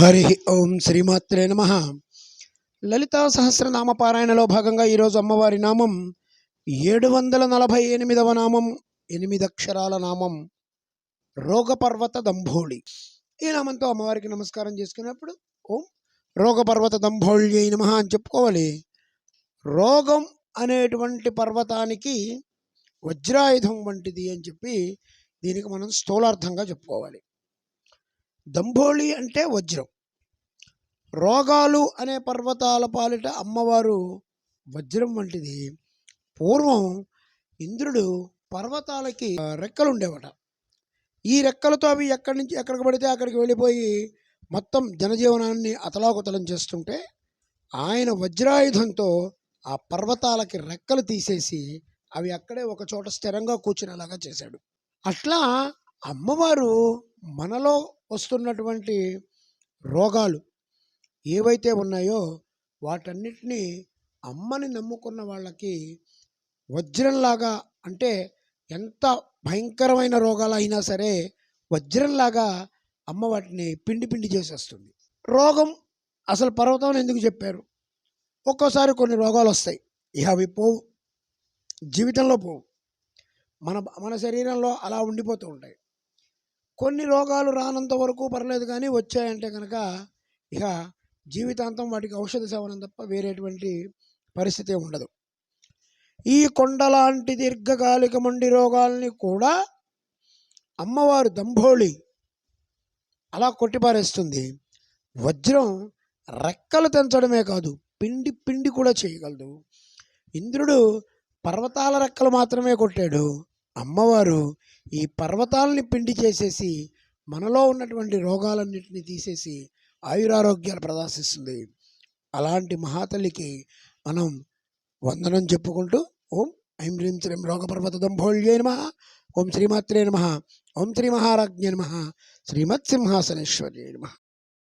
హరి ఓం శ్రీమాత్రే నమ. లలితా సహస్రనామ పారాయణలో భాగంగా ఈరోజు అమ్మవారి నామం ఏడు వందల నలభై ఎనిమిదవ నామం ఎనిమిది అక్షరాల నామం రోగపర్వత దంభోళి. ఈ నామంతో అమ్మవారికి నమస్కారం చేసుకున్నప్పుడు ఓం రోగపర్వత దంభోళి నమ అని చెప్పుకోవాలి. రోగం అనేటువంటి పర్వతానికి వజ్రాయుధం వంటిది అని చెప్పి దీనికి మనం స్థూలార్థంగా చెప్పుకోవాలి. దంభోళి అంటే వజ్రం. రోగాలు అనే పర్వతాల పాలిట అమ్మవారు వజ్రం వంటిది. పూర్వం ఇంద్రుడు పర్వతాలకి రెక్కలు ఉండేవట ఈ రెక్కలతో అవి ఎక్కడి నుంచి ఎక్కడికి పడితే అక్కడికి వెళ్ళిపోయి మొత్తం జనజీవనాన్ని అతలాకుతలం చేస్తుంటే ఆయన వజ్రాయుధంతో ఆ పర్వతాలకి రెక్కలు తీసేసి అవి అక్కడే ఒక చోట స్థిరంగా కూర్చునేలాగా చేశాడు. అట్లా అమ్మవారు మనలో వస్తున్నటువంటి రోగాలు ఏవైతే ఉన్నాయో వాటన్నిటినీ అమ్మని నమ్ముకున్న వాళ్ళకి వజ్రంలాగా అంటే ఎంత భయంకరమైన రోగాలు అయినా సరే వజ్రంలాగా అమ్మ వాటిని పిండి పిండి చేసేస్తుంది. రోగం అసలు పర్వతం ఎందుకు చెప్పారు? ఒక్కోసారి కొన్ని రోగాలు వస్తాయి. ఇక అవి పోవు. జీవితంలో పోవు. మన మన శరీరంలో అలా ఉండిపోతూ ఉంటాయి. కొన్ని రోగాలు రానంత వరకు పర్లేదు కానీ వచ్చాయంటే కనుక ఇక జీవితాంతం వాటికి ఔషధ సేవనం తప్ప వేరేటువంటి పరిస్థితి ఉండదు. ఈ కొండలాంటి దీర్ఘకాలిక మండి రోగాల్ని కూడా అమ్మవారు దంభోళి అలా కొట్టిపారేస్తుంది. వజ్రం రెక్కలు తెంచడమే కాదు పిండి పిండి కూడా చేయగలదు. ఇంద్రుడు పర్వతాల రెక్కలు మాత్రమే కొట్టాడు. అమ్మవారు ఈ పర్వతాలని పిండి చేసేసి మనలో ఉన్నటువంటి రోగాలన్నింటినీ తీసేసి ఆయురారోగ్యాలు ప్రదర్శిస్తుంది. అలాంటి మహాతల్లికి మనం వందనం చెప్పుకుంటూ ఓం ఐం హ్రీం శ్రీం రోగపర్వత దంభోళ్యే నమ ఓం శ్రీమాత్రే నమ ఓం శ్రీ మహారాజ్ఞే నమ శ్రీమత్సింహాసనేశ్వర్యే నమ.